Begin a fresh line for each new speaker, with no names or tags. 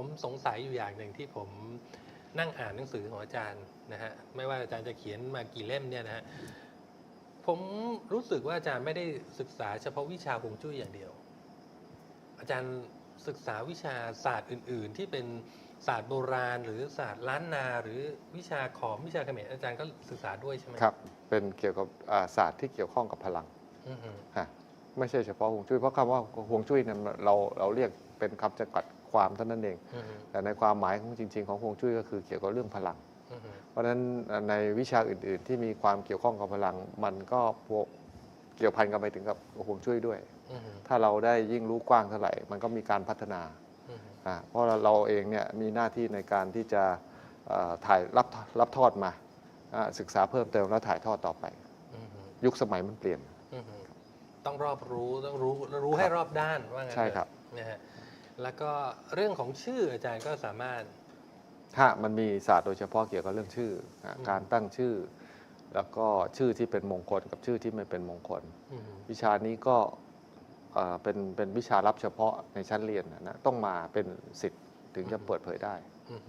ผมสงสัยอยู่อย่างหนึ่งที่ผมนั่งอ่านหนังสือของอาจารย์นะฮะไม่ว่าอาจารย์จะเขียนมากี่เล่มเนี่ยนะฮะผมรู้สึกว่าอาจารย์ไม่ได้ศึกษาเฉพาะวิชาฮวงจุ้ยอย่างเดียว อาจารย์ศึกษาวิชาศาสตร์อื่น ๆ ที่เป็นศาสตร์โบราณ หรือศาสตร์ล้านนาหรือวิชาขอมวิชาเขมรอาจารย์ก็ศึกษาด้วยใช่ไหม
ครับ เป็นเกี่ยวกับอ่าศาสตร์ที่เกี่ยวข้องกับพลัง
อือฮึ
ฮะไม่ใช่เฉพาะฮวงจุ้ยเพราะคำว่าฮวงจุ้ยเนี่ยเราเราเรียกเป็นคำจำกัด ความเท่านั้นเอง
อือฮึ
แต่ในความหมายของจริง ๆ ของฮวงจุ้ยก็คือเกี่ยวกับเรื่องพลัง
อือฮึ
เพราะฉะนั้นในวิชาอื่น ๆ ที่มีความเกี่ยวข้องกับพลัง มันก็พวกเกี่ยวพันกันไปถึงกับฮวงจุ้ยด้วย
อือฮึ
ถ้าเราได้ยิ่งรู้กว้างเท่าไหร่ มันก็มีการพัฒนา
อือฮึ
อ่าเพราะเราเองเนี่ยมีหน้าที่ในการที่จะเอ่อถ่ายรับรับทอดมาอ่าศึกษาเพิ่มเติมแล้วถ่ายทอดต่อไป
อือฮึ
ยุคสมัยมันเปลี่ยน
อือฮึต้องรอบรู้ต้องรู้รู้ให้รอบด้านว่างั้น
ใช่ครับ
เถอะนะฮะ แล้วก็เรื่องของชื่ออาจารย์ก็สามารถ
ถ้ามันมีศาสตร์โดยเฉพาะเกี่ยวกับเรื่องชื่ออะ
อืม
การตั้งชื่อ แล้วก็ชื่อที่เป็นมงคลกับชื่อที่ไม่เป็นมงคล
อือฮึ
วิชานี้ก็เอ่อเป็นเป็นวิชาลับเฉพาะในชั้นเรียนนะนะต้องมาเป็นสิทธิ์ถึงจะเปิดเผยได้
อือฮึ